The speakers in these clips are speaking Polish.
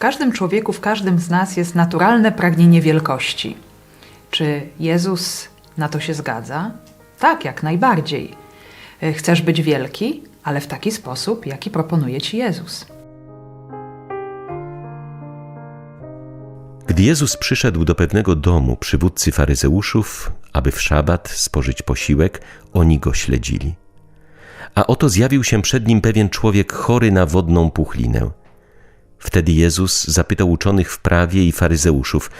każdym człowieku, w każdym z nas jest naturalne pragnienie wielkości. Czy Jezus na to się zgadza? Tak, jak najbardziej. Y, Chcesz być wielki, ale w taki sposób, jaki proponuje ci Jezus. Gdy Jezus przyszedł do pewnego domu przywódcy faryzeuszów, aby w szabat spożyć posiłek, oni go śledzili. A oto zjawił się przed nim pewien człowiek chory na wodną puchlinę. Wtedy Jezus zapytał uczonych w prawie i faryzeuszów,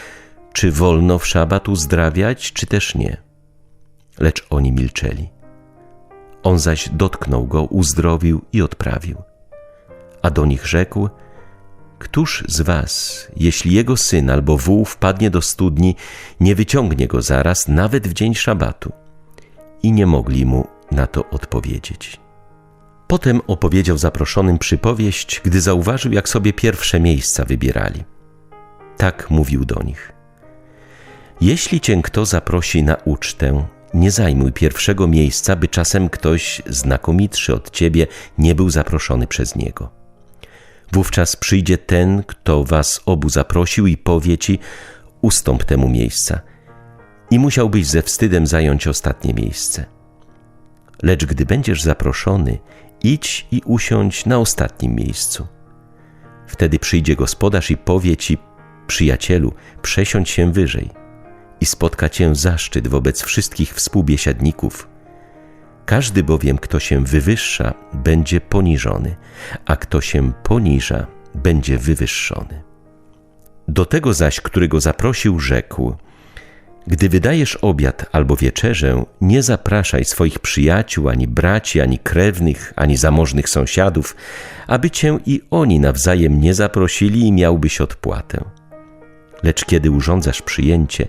czy wolno w szabat uzdrawiać, czy też nie. Lecz oni milczeli. On zaś dotknął go, uzdrowił i odprawił. A do nich rzekł – Któż z was, jeśli jego syn albo wół wpadnie do studni, nie wyciągnie go zaraz, nawet w dzień szabatu? I nie mogli mu na to odpowiedzieć. Potem opowiedział zaproszonym przypowieść, gdy zauważył, jak sobie pierwsze miejsca wybierali. Tak mówił do nich. Jeśli cię kto zaprosi na ucztę, nie zajmuj pierwszego miejsca, by czasem ktoś znakomitszy od ciebie nie był zaproszony przez niego. Wówczas przyjdzie ten, kto was obu zaprosił i powie ci: Ustąp temu miejsca. I musiałbyś ze wstydem zająć ostatnie miejsce. Lecz gdy będziesz zaproszony, idź i usiądź na ostatnim miejscu. Wtedy przyjdzie gospodarz i powie ci: Przyjacielu, przesiądź się wyżej. I spotka cię zaszczyt wobec wszystkich współbiesiadników każdy bowiem, kto się wywyższa, będzie poniżony, a kto się poniża, będzie wywyższony. Do tego zaś, którego zaprosił, rzekł: Gdy wydajesz obiad albo wieczerzę, nie zapraszaj swoich przyjaciół, ani braci, ani krewnych, ani zamożnych sąsiadów, aby cię i oni nawzajem nie zaprosili i miałbyś odpłatę. Lecz kiedy urządzasz przyjęcie,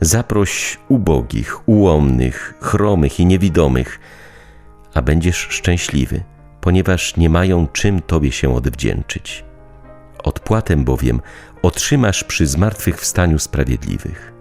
Zaproś ubogich, ułomnych, chromych i niewidomych, a będziesz szczęśliwy, ponieważ nie mają czym Tobie się odwdzięczyć. Odpłatę bowiem otrzymasz przy zmartwychwstaniu sprawiedliwych.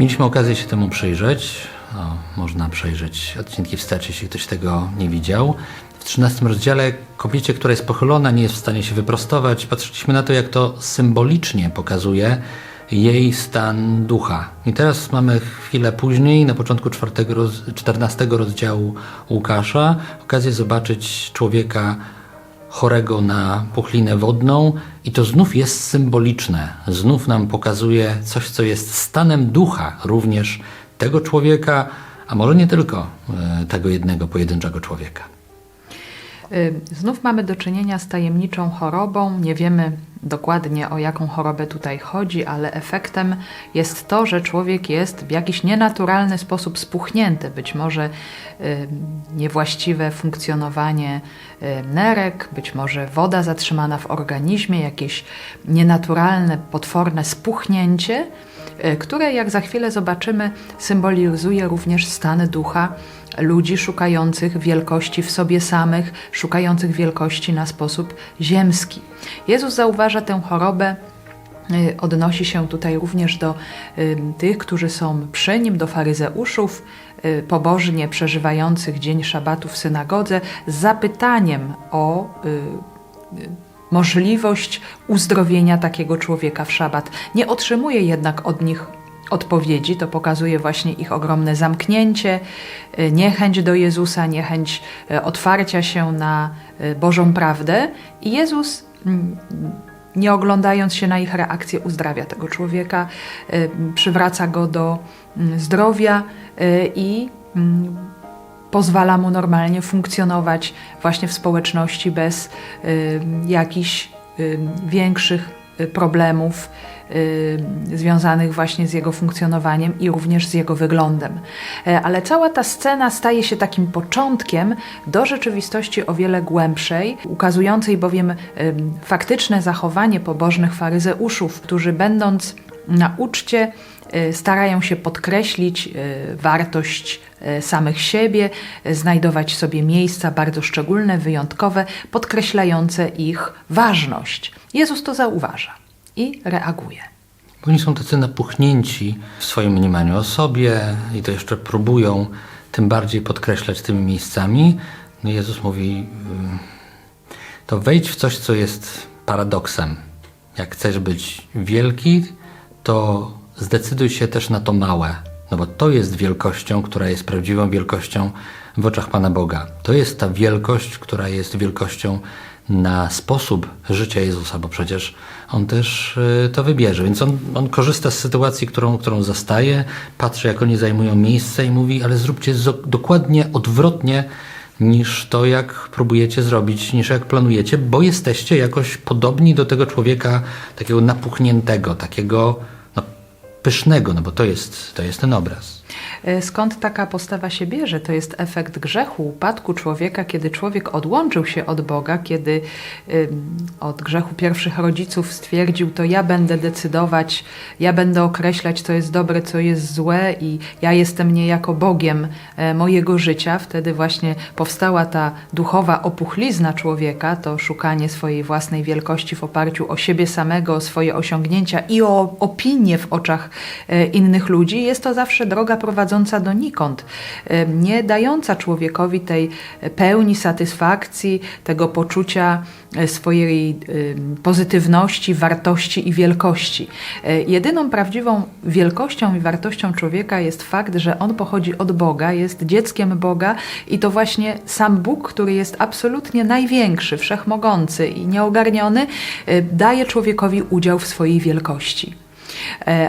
Mieliśmy okazję się temu przyjrzeć. O, można przejrzeć odcinki wstecz, jeśli ktoś tego nie widział. W 13 rozdziale kobiecie, która jest pochylona, nie jest w stanie się wyprostować. Patrzyliśmy na to, jak to symbolicznie pokazuje jej stan ducha. I teraz mamy chwilę później, na początku 14 rozdziału Łukasza, okazję zobaczyć człowieka chorego na puchlinę wodną i to znów jest symboliczne. Znów nam pokazuje coś, co jest stanem ducha również tego człowieka, a może nie tylko e, tego jednego pojedynczego człowieka. Y, Znów mamy do czynienia z tajemniczą chorobą. Nie wiemy dokładnie o jaką chorobę tutaj chodzi, ale efektem jest to, że człowiek jest w jakiś nienaturalny sposób spuchnięty. Być może y, niewłaściwe funkcjonowanie y, nerek, być może woda zatrzymana w organizmie, jakieś nienaturalne, potworne spuchnięcie, które, jak za chwilę zobaczymy, symbolizuje również stan ducha ludzi szukających wielkości w sobie samych, szukających wielkości na sposób ziemski. Jezus zauważa tę chorobę. y, Odnosi się tutaj również do y, tych, którzy są przy nim, do faryzeuszów, y, pobożnie przeżywających dzień szabatu w synagodze, z zapytaniem o y, y, możliwość uzdrowienia takiego człowieka w szabat. Nie otrzymuje jednak od nich odpowiedzi. To pokazuje właśnie ich ogromne zamknięcie, y, niechęć do Jezusa, niechęć y, otwarcia się na y, Bożą prawdę. I Jezus, mm, nie oglądając się na ich reakcję, uzdrawia tego człowieka, przywraca go do mm, zdrowia i mm, pozwala mu normalnie funkcjonować właśnie w społeczności bez jakichś większych problemów związanych właśnie z jego funkcjonowaniem i również z jego wyglądem. E, Ale cała ta scena staje się takim początkiem do rzeczywistości o wiele głębszej, ukazującej bowiem y, faktyczne zachowanie pobożnych faryzeuszów, którzy będąc na uczcie y, starają się podkreślić y, wartość y, samych siebie, y, znajdować sobie miejsca bardzo szczególne, wyjątkowe, podkreślające ich ważność. Jezus to zauważa i reaguje. Oni są tacy napuchnięci w swoim mniemaniu o sobie i to jeszcze próbują tym bardziej podkreślać tymi miejscami. No Jezus mówi, y, to wejdź w coś, co jest paradoksem. Jak chcesz być wielki, to zdecyduj się też na to małe. No bo to jest wielkością, która jest prawdziwą wielkością w oczach Pana Boga. To jest ta wielkość, która jest wielkością na sposób życia Jezusa, bo przecież On też y, to wybierze. Więc on, on korzysta z sytuacji, którą, którą zastaje, patrzy, jak oni zajmują miejsce i mówi, ale zróbcie dokładnie odwrotnie niż to, jak próbujecie zrobić, niż jak planujecie, bo jesteście jakoś podobni do tego człowieka takiego napuchniętego, takiego no, pysznego, no bo to jest, to jest ten obraz. E, Skąd taka postawa się bierze? To jest efekt grzechu, upadku człowieka, kiedy człowiek odłączył się od Boga, kiedy od grzechu pierwszych rodziców stwierdził, to ja będę decydować, ja będę określać, co jest dobre, co jest złe i ja jestem niejako Bogiem e, mojego życia. Wtedy właśnie powstała ta duchowa opuchlizna człowieka, to szukanie swojej własnej wielkości w oparciu o siebie samego, o swoje osiągnięcia i o opinię w oczach e, innych ludzi. Jest to zawsze droga prowadząca donikąd, e, nie dająca człowiekowi tej pełni satysfakcji, tego poczucia e, swojej pozytywności, wartości i wielkości. E, Jedyną prawdziwą wielkością i wartością człowieka jest fakt, że on pochodzi od Boga, jest dzieckiem Boga i to właśnie sam Bóg, który jest absolutnie największy, wszechmogący i nieogarniony, e, daje człowiekowi udział w swojej wielkości.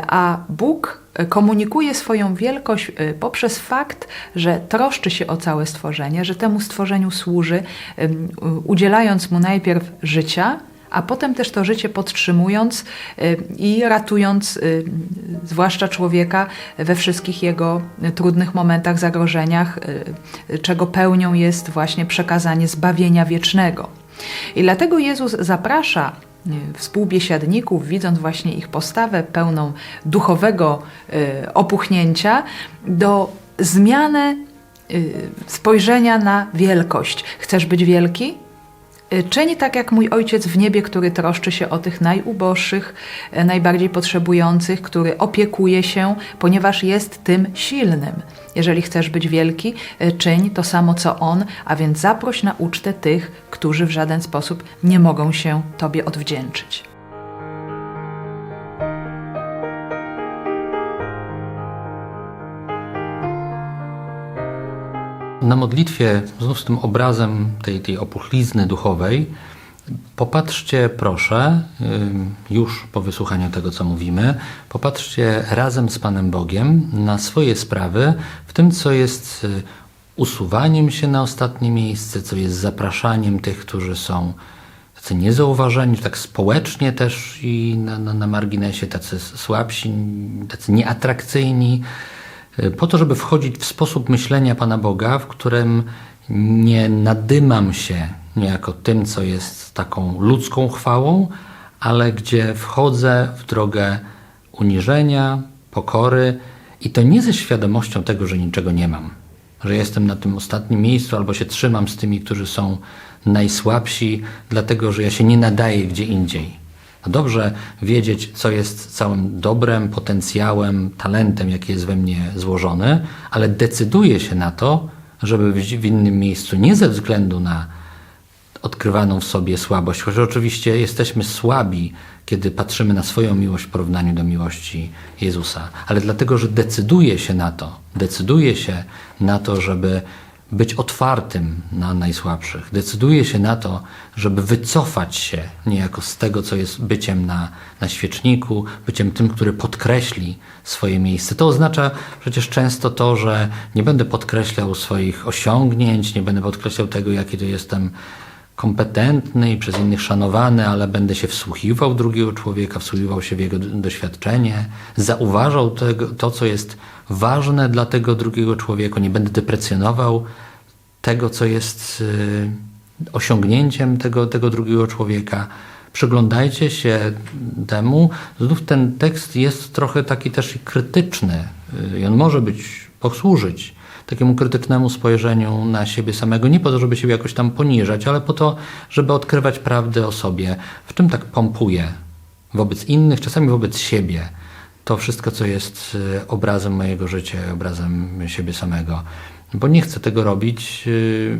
A Bóg komunikuje swoją wielkość e, poprzez fakt, że troszczy się o całe stworzenie, że temu stworzeniu służy, udzielając mu najpierw życia, a potem też to życie podtrzymując em, i ratując em, zwłaszcza człowieka we wszystkich jego trudnych momentach, zagrożeniach, czego pełnią jest właśnie przekazanie zbawienia wiecznego. I dlatego Jezus zaprasza współbiesiadników, widząc właśnie ich postawę pełną duchowego y, opuchnięcia, do zmiany y, spojrzenia na wielkość. Chcesz być wielki? Y, Czyń tak jak mój ojciec w niebie, który troszczy się o tych najuboższych, y, najbardziej potrzebujących, który opiekuje się, ponieważ jest tym silnym. Jeżeli chcesz być wielki, y, czyń to samo co on, a więc zaproś na ucztę tych, którzy w żaden sposób nie mogą się tobie odwdzięczyć. Na modlitwie, znów z tym obrazem tej, tej opuchlizny duchowej, popatrzcie proszę, już po wysłuchaniu tego, co mówimy, popatrzcie razem z Panem Bogiem na swoje sprawy, w tym, co jest y, usuwaniem się na ostatnie miejsce, co jest zapraszaniem tych, którzy są tacy niezauważeni, tak społecznie też i na, na, na marginesie, tacy słabsi, tacy nieatrakcyjni, po to, żeby wchodzić w sposób myślenia Pana Boga, w którym nie nadymam się niejako tym, co jest taką ludzką chwałą, ale gdzie wchodzę w drogę uniżenia, pokory i to nie ze świadomością tego, że niczego nie mam, że jestem na tym ostatnim miejscu albo się trzymam z tymi, którzy są najsłabsi, dlatego że ja się nie nadaję gdzie indziej. No dobrze wiedzieć, co jest całym dobrem, potencjałem, talentem, jaki jest we mnie złożony, ale decyduję się na to, żeby w innym miejscu nie ze względu na odkrywaną w sobie słabość, chociaż oczywiście jesteśmy słabi, kiedy patrzymy na swoją miłość w porównaniu do miłości Jezusa, ale dlatego, że decyduję się na to, decyduję się na to, żeby być otwartym na najsłabszych. Decyduję się na to, żeby wycofać się niejako z tego, co jest byciem na, na świeczniku, byciem tym, który podkreśli swoje miejsce. To oznacza przecież często to, że nie będę podkreślał swoich osiągnięć, nie będę podkreślał tego, jaki to jestem kompetentny i przez innych szanowany, ale będę się wsłuchiwał drugiego człowieka, wsłuchiwał się w jego doświadczenie, zauważał to, co jest ważne dla tego drugiego człowieka, nie będę deprecjonował tego, co jest y, osiągnięciem tego, tego drugiego człowieka. Przyglądajcie się temu. Znów ten tekst jest trochę taki też krytyczny y, i on może być, posłużyć takiemu krytycznemu spojrzeniu na siebie samego, nie po to, żeby siebie jakoś tam poniżać, ale po to, żeby odkrywać prawdę o sobie, w czym tak pompuje wobec innych, czasami wobec siebie. to wszystko, co jest y, obrazem mojego życia, obrazem siebie samego. Bo nie chcę tego robić. y,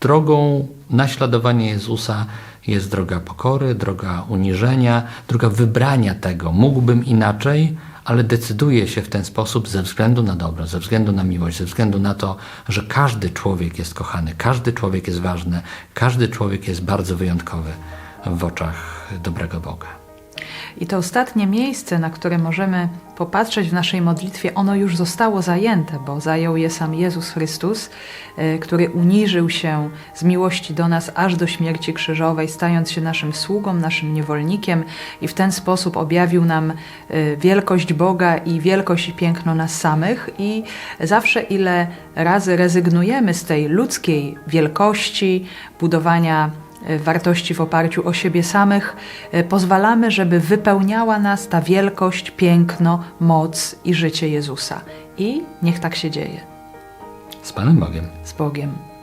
Drogą naśladowania Jezusa jest droga pokory, droga uniżenia, droga wybrania tego. Mógłbym inaczej, ale decyduję się w ten sposób ze względu na dobro, ze względu na miłość, ze względu na to, że każdy człowiek jest kochany, każdy człowiek jest ważny, każdy człowiek jest bardzo wyjątkowy w oczach dobrego Boga. I to ostatnie miejsce, na które możemy popatrzeć w naszej modlitwie, ono już zostało zajęte, bo zajął je sam Jezus Chrystus, y, który uniżył się z miłości do nas aż do śmierci krzyżowej, stając się naszym sługą, naszym niewolnikiem i w ten sposób objawił nam y, wielkość Boga i wielkość i piękno nas samych. I zawsze ile razy rezygnujemy z tej ludzkiej wielkości, budowania wartości w oparciu o siebie samych, y, pozwalamy, żeby wypełniała nas ta wielkość, piękno, moc i życie Jezusa. I niech tak się dzieje Z Panem Bogiem. z Bogiem.